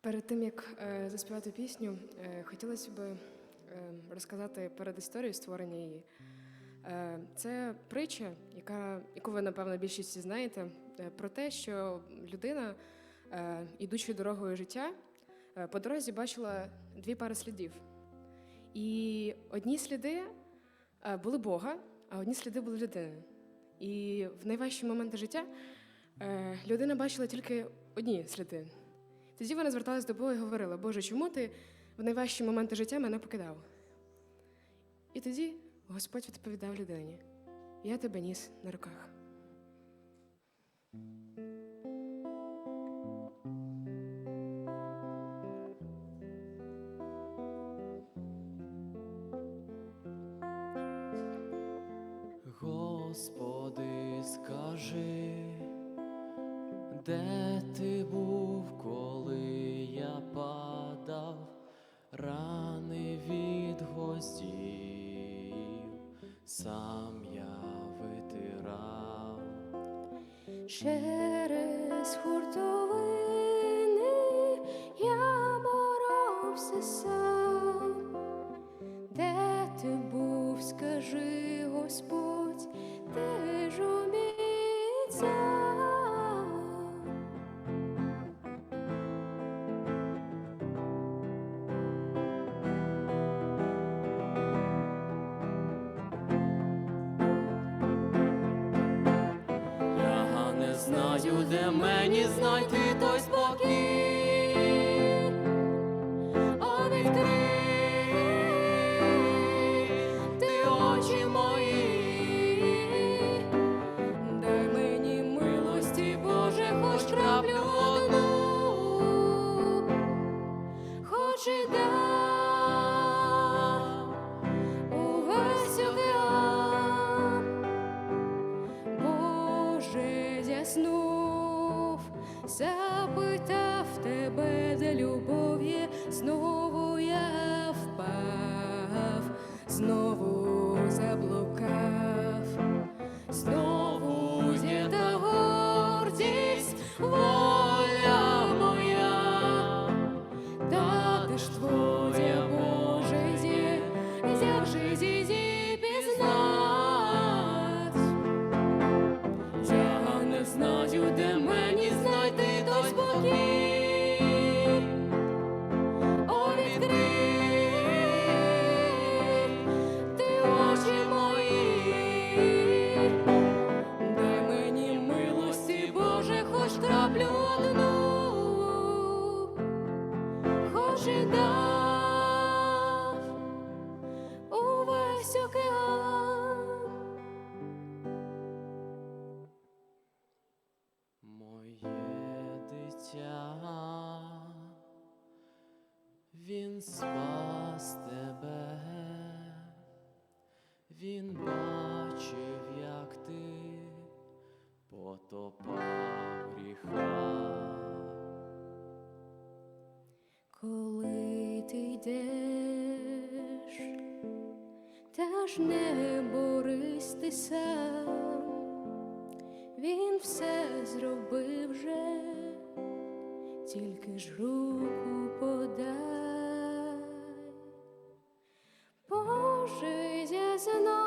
Перед тим як е, заспівати пісню, е, хотілося б е, розказати перед історією створення її. Е, це притча, яка, яку ви, напевно, більшість знаєте, е, про те, що людина, е, ідучи дорогою життя, е, по дорозі бачила дві пари слідів. І одні сліди е, були Бога, а одні сліди були людини. І в найважчі моменти життя е, людина бачила тільки одні сліди. Тоді вона зверталась до Бога і говорила: Боже, чому ти в найважчі моменти життя мене покидав? І тоді Господь відповідав людині: Я тебе ніс на руках. Господи, скажи, де ти був, сам я витирав. Через хуртовини я боровся сам. Де ти був, скажи, Господь, ти ж мені знайти той спокій. О, відкрий очі мої, дай мені милості, Боже, хоч краплю одну, дам увесь океан. Боже, зяснув, запитав тебе, де любов є, знову я впав, знову заблукав, він спас тебе, він бачив, як ти потопав гріха. Коли ти йдеш, та ж не борись він все зробив вже, тільки ж руку подай. as an